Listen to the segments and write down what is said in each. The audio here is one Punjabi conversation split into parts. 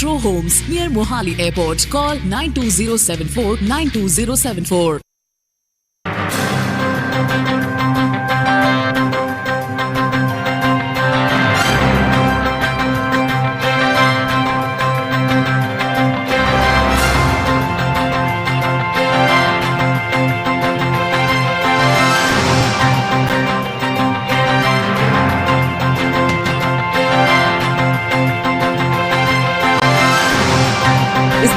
Aerotro Homes near Mohali Airport. Call 92074 92074.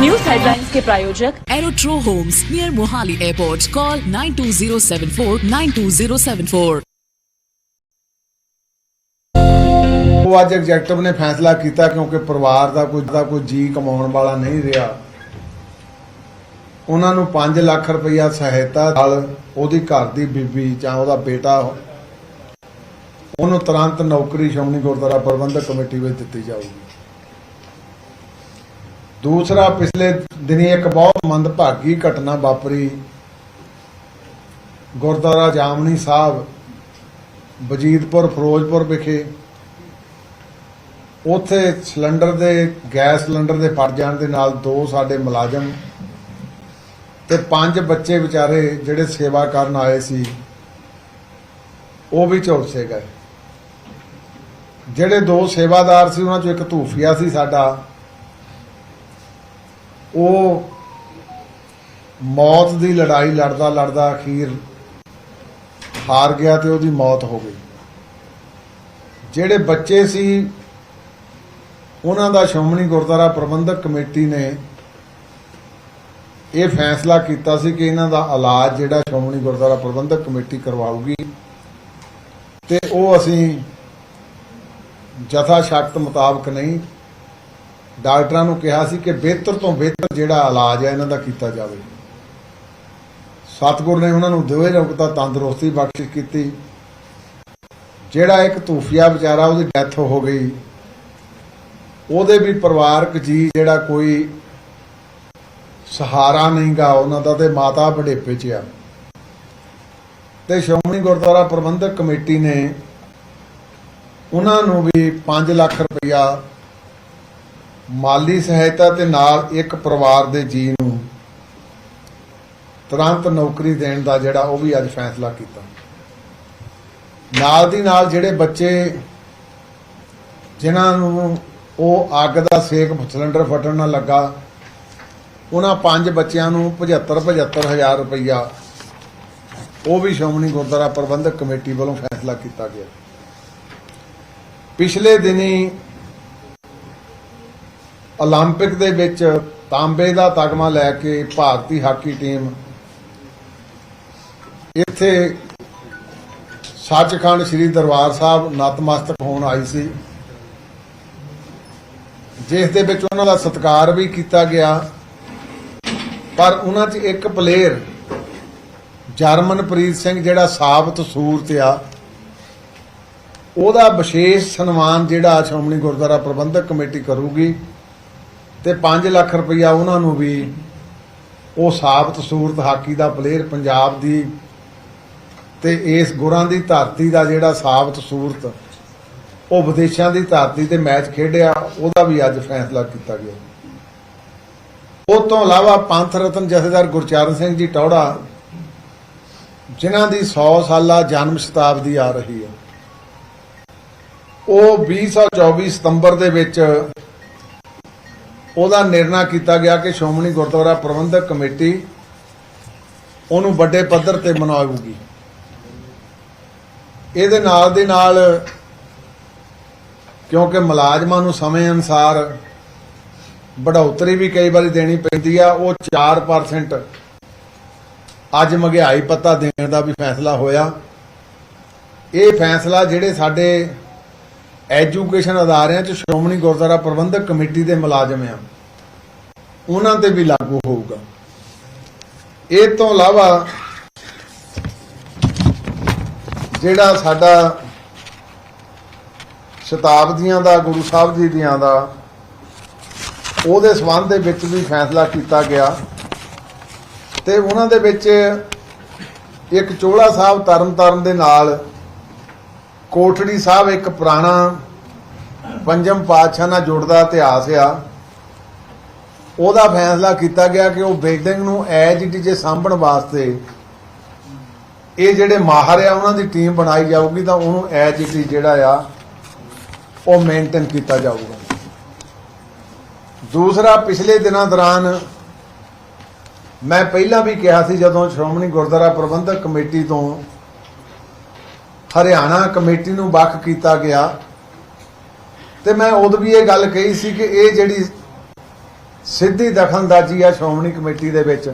News headlines के प्रायोजक Aerotro Homes near Mohali Airport. Call 92074 92074. ਉਹ ਅੱਜ ਐਗਜ਼ੈਕਟਿਵ ਨੇ ਫੈਸਲਾ ਕੀਤਾ ਕਿਉਂਕਿ ਪਰਿਵਾਰ ਦਾ ਕੋਈ ਦਾ ਕੋਈ ਜੀ ਕਮਾਉਣ ਵਾਲਾ ਨਹੀਂ ਰਿਹਾ ਉਹਨਾਂ ਨੂੰ 5 ਲੱਖ ਰੁਪਈਆ ਸਹਾਇਤਾ ਨਾਲ ਉਹਦੀ ਘਰ ਦੀ ਬੀਬੀ ਜਾਂ ਉਹਦਾ ਬੇਟਾ ਉਹਨੂੰ ਤੁਰੰਤ ਨੌਕਰੀ ਸ਼੍ਰੋਮਣੀ ਗੁਰਦੁਆਰਾ ਪ੍ਰਬੰਧਕ ਕਮੇਟੀ ਵਿੱਚ ਦਿੱਤੀ ਜਾਊਗੀ ਦੂਸਰਾ ਪਿਛਲੇ ਦਿਨੀ ਇੱਕ ਬਹੁਤ ਮੰਦਭਾਗੀ ਘਟਨਾ ਵਾਪਰੀ। ਗੁਰਦੁਆਰਾ ਜਾਮਨੀ ਸਾਹਿਬ, ਵਜੀਦਪੁਰ, ਫਿਰੋਜ਼ਪੁਰ ਵਿਖੇ। ਉੱਥੇ ਸਿਲੰਡਰ ਦੇ, ਗੈਸ ਸਿਲੰਡਰ ਦੇ ਫਟ ਜਾਣ ਦੇ ਨਾਲ ਦੋ ਸਾਡੇ ਮੁਲਾਜ਼ਮ ਤੇ ਪੰਜ ਬੱਚੇ ਵਿਚਾਰੇ ਜਿਹੜੇ ਸੇਵਾ ਕਰਨ ਆਏ ਸੀ, ਉਹ ਵੀ ਝੁਲਸੇ ਗਏ। ਜਿਹੜੇ ਦੋ ਸੇਵਾਦਾਰ ਸੀ, ਉਹਨਾਂ ਚੋਂ ਇੱਕ ਧੂਫੀਆ ਸੀ ਸਾਡਾ। ਉਹ ਮੌਤ ਦੀ ਲੜਾਈ ਲੜਦਾ ਲੜਦਾ ਅਖੀਰ ਹਾਰ ਗਿਆ ਤੇ ਉਹਦੀ ਮੌਤ ਹੋ ਗਈ। ਜਿਹੜੇ ਬੱਚੇ ਸੀ, ਉਹਨਾਂ ਦਾ ਸ਼੍ਰੋਮਣੀ ਗੁਰਦੁਆਰਾ ਪ੍ਰਬੰਧਕ ਕਮੇਟੀ ਨੇ ਇਹ ਫੈਸਲਾ ਕੀਤਾ ਸੀ ਕਿ ਇਹਨਾਂ ਦਾ ਇਲਾਜ ਜਿਹੜਾ ਸ਼੍ਰੋਮਣੀ ਗੁਰਦੁਆਰਾ ਪ੍ਰਬੰਧਕ ਕਮੇਟੀ ਕਰਵਾਊਗੀ ਤੇ ਉਹ ਅਸੀਂ ਜਥਾ ਸ਼ਕਤ ਮੁਤਾਬਕ ਨਹੀਂ ਡਾਕਟਰਾਂ ਨੂੰ ਕਿਹਾ ਸੀ ਕਿ ਬਿਹਤਰ ਤੋਂ ਬਿਹਤਰ ਜਿਹੜਾ ਇਲਾਜ ਹੈ ਇਹਨਾਂ ਦਾ ਕੀਤਾ ਜਾਵੇ। ਸਤਿਗੁਰ ਨੇ ਉਹਨਾਂ ਨੂੰ ਦੋਵੇਂ ਰੁਕਤਾ ਤੰਦਰੁਸਤੀ ਬਖਸ਼ਿਸ਼ ਕੀਤੀ। ਜਿਹੜਾ ਇੱਕ ਤੂਫੀਆ ਵਿਚਾਰਾ ਉਹਦੀ ਡੈਥ ਹੋ ਗਈ। ਉਹਦੇ ਵੀ ਪਰਿਵਾਰਕ ਜੀ ਜਿਹੜਾ ਕੋਈ ਸਹਾਰਾ ਨਹੀਂਗਾ, ਉਹਨਾਂ ਦਾ ਤੇ ਮਾਤਾ ਵਡੇਪੇ ਚ ਆ। ਤੇ ਸ਼੍ਰੋਮਣੀ ਗੁਰਦੁਆਰਾ ਪ੍ਰਬੰਧਕ ਕਮੇਟੀ ਨੇ ਉਹਨਾਂ ਨੂੰ ਵੀ 5 ਲੱਖ ਰੁਪਇਆ ਮਾਲੀ ਸਹਾਇਤਾ ਤੇ ਨਾਲ ਇੱਕ ਪਰਿਵਾਰ ਦੇ ਜੀ ਨੂੰ ਤੁਰੰਤ ਨੌਕਰੀ ਦੇਣ ਦਾ ਜਿਹੜਾ ਉਹ ਵੀ ਅੱਜ ਫੈਸਲਾ ਕੀਤਾ। ਨਾਲ ਦੀ ਨਾਲ ਜਿਹੜੇ ਬੱਚੇ ਜਿਨ੍ਹਾਂ ਨੂੰ ਉਹ ਅੱਗ ਦਾ ਸੇਕ ਸਿਲੰਡਰ ਫਟਣ ਨਾਲ ਲੱਗਾ, ਉਹਨਾਂ ਪੰਜ ਬੱਚਿਆਂ ਨੂੰ 75 75000 ਰੁਪਈਆ ਉਹ ਵੀ ਸ਼੍ਰੋਮਣੀ ਗੁਰਦੁਆਰਾ ਪ੍ਰਬੰਧਕ ਕਮੇਟੀ ਵੱਲੋਂ ਫੈਸਲਾ ਕੀਤਾ ਗਿਆ। ਪਿਛਲੇ ਦਿਨੀ 올림픽 ਦੇ ਵਿੱਚ ਤਾਂਬੇ ਦਾ ਤਗਮਾ ਲੈ ਕੇ ਭਾਰਤੀ ਹਾਕੀ ਟੀਮ ਇੱਥੇ ਸੱਚਖੰਡ ਸ੍ਰੀ ਦਰਬਾਰ ਸਾਹਿਬ ਨਤਮਸਤਕ ਹੋਣ ਆਈ ਸੀ ਜਿਸ ਦੇ ਵਿੱਚ ਉਹਨਾਂ ਦਾ ਸਤਿਕਾਰ ਵੀ ਕੀਤਾ ਗਿਆ ਪਰ ਉਹਨਾਂ 'ਚ ਇੱਕ ਪਲੇਅਰ ਜਰਮਨਪ੍ਰੀਤ ਸਿੰਘ ਜਿਹੜਾ ਸਾਬਤ ਸੂਰਤ ਆ ਉਹਦਾ ਵਿਸ਼ੇਸ਼ ਸਨਮਾਨ ਜਿਹੜਾ ਸ਼੍ਰੋਮਣੀ ਗੁਰਦੁਆਰਾ ਪ੍ਰਬੰਧਕ ਕਮੇਟੀ ਕਰੂਗੀ ਤੇ 5 ਲੱਖ ਰੁਪਈਆ ਉਹਨਾਂ ਨੂੰ ਵੀ ਉਹ ਸਾਬਤ ਸੂਰਤ ਹਾਕੀ ਦਾ ਪਲੇਅਰ ਪੰਜਾਬ ਦੀ ਤੇ ਇਸ ਗੁਰਾਂ ਦੀ ਧਰਤੀ ਦਾ ਜਿਹੜਾ ਸਾਬਤ ਸੂਰਤ, ਉਹ ਵਿਦੇਸ਼ਾਂ ਦੀ ਧਰਤੀ ਤੇ ਮੈਚ ਖੇਡਿਆ, ਉਹਦਾ ਵੀ ਅੱਜ ਫੈਸਲਾ ਕੀਤਾ ਗਿਆ। ਉਹ ਤੋਂ ਇਲਾਵਾ ਪੰਥ ਰਤਨ ਜਥੇਦਾਰ ਗੁਰਚਰਨ ਸਿੰਘ ਜੀ ਟੌੜਾ, ਜਿਨ੍ਹਾਂ ਦੀ 100 ਸਾਲਾ ਜਨਮ ਸ਼ਤਾਬਦੀ ਆ ਰਹੀ ਹੈ। ਉਹ 2024 ਸਤੰਬਰ ਦੇ ਵਿੱਚ ਉਹਦਾ ਨਿਰਣਾ ਕੀਤਾ ਗਿਆ ਕਿ ਸ਼੍ਰੋਮਣੀ ਗੁਰਦੁਆਰਾ ਪ੍ਰਬੰਧਕ ਕਮੇਟੀ ਉਹਨੂੰ ਵੱਡੇ ਪੱਧਰ ਤੇ ਮਨਾਊਗੀ। ਇਹਦੇ ਨਾਲ ਦੇ ਨਾਲ ਕਿਉਂਕਿ ਮੁਲਾਜ਼ਮਾਂ ਨੂੰ ਸਮੇਂ ਅਨਸਾਰ ਬੜਾਉਤਰੀ ਵੀ ਕਈ ਵਾਰੀ ਦੇਣੀ ਪੈਂਦੀ ਆ, ਉਹ 4% ਅੱਜ ਮਹਿੰਗਾਈ ਪੱਤਾ ਦੇਣ ਦਾ ਵੀ ਫੈਸਲਾ ਹੋਇਆ। ਇਹ ਫੈਸਲਾ ਜਿਹੜੇ ਸਾਡੇ ਐਜੂਕੇਸ਼ਨ ਅਦਾਰਿਆਂ 'ਚ ਸ਼੍ਰੋਮਣੀ ਗੁਰਦੁਆਰਾ ਪ੍ਰਬੰਧਕ ਕਮੇਟੀ ਦੇ ਮੁਲਾਜ਼ਮ ਆ। ਉਹਨਾਂ ਤੇ ਵੀ ਲਾਗੂ ਹੋਊਗਾ। ਇਹ ਤੋਂ ਇਲਾਵਾ ਜਿਹੜਾ ਸਾਡਾ ਸ਼ਤਾਬਦੀਆਂ ਦਾ, ਗੁਰੂ ਸਾਹਿਬ ਜੀ ਦੀਆਂ ਦਾ, ਉਹਦੇ ਸਬੰਧ ਦੇ ਵਿੱਚ ਵੀ ਫੈਸਲਾ ਕੀਤਾ ਗਿਆ। ਤੇ ਉਹਨਾਂ ਦੇ ਵਿੱਚ ਇੱਕ ਚੋਲਾ ਸਾਹਿਬ ਤਰਨਤਾਰਨ ਦੇ ਨਾਲ ਕੋਠੜੀ ਸਾਹਿਬ ਇੱਕ ਪੁਰਾਣਾ ਪੰਜਮ ਪਾਤਸ਼ਾਹ ਨਾਲ ਜੁੜਦਾ ਇਤਿਹਾਸ ਆ। ਉਹਦਾ ਫੈਸਲਾ ਕੀਤਾ ਗਿਆ ਕਿ ਉਹ ਬਿਲਡਿੰਗ ਨੂੰ ਐਜ ਇਟ ਜੇ ਸਾਂਭਣ ਵਾਸਤੇ ਇਹ ਜਿਹੜੇ ਮਾਹਰ ਆ, ਉਹਨਾਂ ਦੀ ਟੀਮ ਬਣਾਈ ਜਾਊਗੀ ਤਾਂ ਉਹਨੂੰ ਐਜ ਇਟ ਜਿਹੜਾ ਆ, ਉਹ ਮੇਨਟੇਨ ਕੀਤਾ ਜਾਊਗਾ। ਦੂਸਰਾ, ਪਿਛਲੇ ਦਿਨਾਂ ਦੌਰਾਨ ਮੈਂ ਪਹਿਲਾਂ ਵੀ ਕਿਹਾ ਸੀ ਜਦੋਂ ਸ਼੍ਰੋਮਣੀ ਗੁਰਦੁਆਰਾ ਪ੍ਰਬੰਧਕ ਕਮੇਟੀ ਤੋਂ ਹਰਿਆਣਾ ਕਮੇਟੀ ਨੂੰ ਵੱਖ ਕੀਤਾ ਗਿਆ। ਤੇ ਮੈਂ ਉਦੋਂ ਵੀ ਇਹ ਗੱਲ ਕਹੀ ਸੀ ਕਿ ਇਹ ਜਿਹੜੀ ਸਿੱਧੀ ਦਖਲਅੰਦਾਜ਼ੀ ਆ ਸ਼੍ਰੋਮਣੀ ਕਮੇਟੀ ਦੇ ਵਿੱਚ,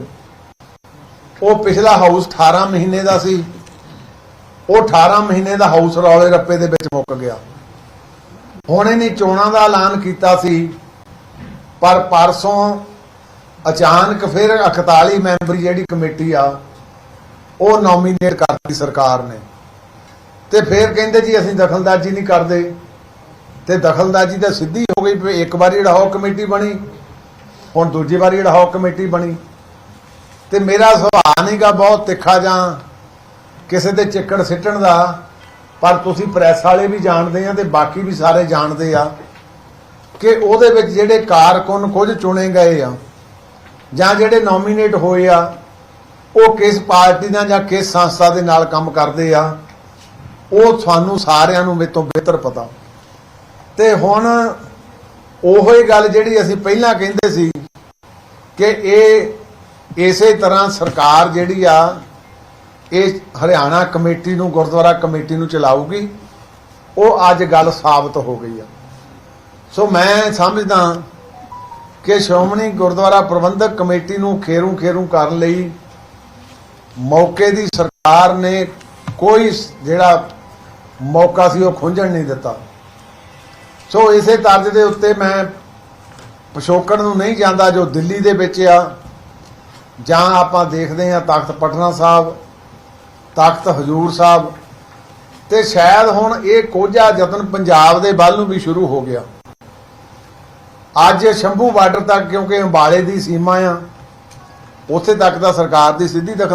ਉਹ ਪਿਛਲਾ ਹਾਊਸ 18 ਮਹੀਨੇ ਦਾ ਸੀ। ਉਹ 18 ਮਹੀਨੇ ਦਾ ਹਾਊਸ ਰੌਲੇ ਰੱਪੇ ਦੇ ਵਿੱਚ ਮੁੱਕ ਗਿਆ। ਹੁਣ ਇਹਨੇ ਚੋਣਾਂ ਦਾ ਐਲਾਨ ਕੀਤਾ ਸੀ, ਪਰ ਪਰਸੋਂ ਅਚਾਨਕ ਫਿਰ 41 ਮੈਂਬਰੀ ਜਿਹੜੀ ਕਮੇਟੀ ਆ, ਉਹ ਨੋਮੀਨੇਟ ਕਰਤੀ ਸਰਕਾਰ ਨੇ। ਤੇ ਫਿਰ ਕਹਿੰਦੇ ਜੀ ਅਸੀਂ ਦਖਲਦਾਜ਼ੀ ਨਹੀਂ ਕਰਦੇ। ਤੇ ਦਖਲਦਾਜ਼ੀ ਤਾਂ ਸਿੱਧੀ ਹੋ ਗਈ ਵੀ ਇੱਕ ਵਾਰੀ ਜਿਹੜਾ ਉਹ ਕਮੇਟੀ ਬਣੀ, ਹੁਣ ਦੂਜੀ ਵਾਰੀ ਜਿਹੜਾ ਉਹ ਕਮੇਟੀ ਬਣੀ। ਤੇ ਮੇਰਾ ਸੁਭਾਅ ਨਹੀਂਗਾ ਬਹੁਤ ਤਿੱਖਾ ਜਾਂ ਕਿਸੇ ਤੇ ਚਿੱਕੜ ਸਿੱਟਣ ਦਾ, ਪਰ ਤੁਸੀਂ ਪ੍ਰੈਸ ਵਾਲੇ ਵੀ ਜਾਣਦੇ ਆ ਤੇ ਬਾਕੀ ਵੀ ਸਾਰੇ ਜਾਣਦੇ ਆ ਕਿ ਉਹਦੇ ਵਿੱਚ ਜਿਹੜੇ ਕਾਰਕੁਨ ਕੁਝ ਚੁਣੇ ਗਏ ਆ, ਜਾਂ ਜਿਹੜੇ ਨੋਮੀਨੇਟ ਹੋਏ ਆ, ਉਹ ਕਿਸ ਪਾਰਟੀ ਦਾ ਜਾਂ ਕਿਸ ਸੰਸਥਾ ਦੇ ਨਾਲ ਕੰਮ ਕਰਦੇ ਆ। ਉਹ ਤੁਹਾਨੂੰ ਸਾਰਿਆਂ ਨੂੰ ਮੇਰੇ ਤੋਂ ਬਿਹਤਰ ਪਤਾ। ਤੇ ਹੁਣ ਉਹੋ ਹੀ ਗੱਲ ਜਿਹੜੀ ਅਸੀਂ ਪਹਿਲਾਂ ਕਹਿੰਦੇ ਸੀ ਕਿ ਇਹ ਇਸੇ ਤਰ੍ਹਾਂ ਸਰਕਾਰ ਜਿਹੜੀ ਆ, ਇਹ ਹਰਿਆਣਾ ਕਮੇਟੀ ਨੂੰ, ਗੁਰਦੁਆਰਾ ਕਮੇਟੀ ਨੂੰ ਚਲਾਊਗੀ। ਉਹ ਅੱਜ ਗੱਲ ਸਾਬਤ ਹੋ ਗਈ ਆ। ਸੋ ਮੈਂ ਸਮਝਦਾ ਕਿ ਸ਼੍ਰੋਮਣੀ ਗੁਰਦੁਆਰਾ ਪ੍ਰਬੰਧਕ ਕਮੇਟੀ ਨੂੰ ਖੇਰੂ ਖੇਰੂ ਕਰਨ ਲਈ ਮੌਕੇ ਦੀ ਸਰਕਾਰ ਨੇ ਕੋਈ ਜਿਹੜਾ ਮੌਕਾ ਸੀ, ਉਹ ਖੁੰਝਣ ਨਹੀਂ ਦਿੱਤਾ। ਸੋ ਇਸੇ ਤਰਜ਼ ਦੇ ਉੱਤੇ ਮੈਂ ਪਿਛੋਕੜ ਨੂੰ ਨਹੀਂ ਜਾਂਦਾ ਜੋ ਦਿੱਲੀ ਦੇ ਵਿੱਚ ਆ, ਜਾਂ ਆਪਾਂ ਦੇਖਦੇ ਹਾਂ ਤਖਤ ਪਟਨਾ ਸਾਹਿਬ ਤਖਤ ਹਜੂਰ ਸਾਹਿਬ, ਤੇ ਸ਼ਾਇਦ ਹੁਣ ਇਹ ਕੋਝਾ ਯਤਨ ਪੰਜਾਬ ਦੇ ਵੱਲ ਨੂੰ ਵੀ ਸ਼ੁਰੂ ਹੋ ਗਿਆ। ਅੱਜ ਸ਼ੰਭੂ ਬਾਰਡਰ ਤੱਕ, ਕਿਉਂਕਿ ਅੰਬਾਲੇ ਦੀ ਸੀਮਾ ਆ, ਉੱਥੇ ਤੱਕ ਤਾਂ ਸਰਕਾਰ ਦੀ ਸਿੱਧੀ ਦਖਲ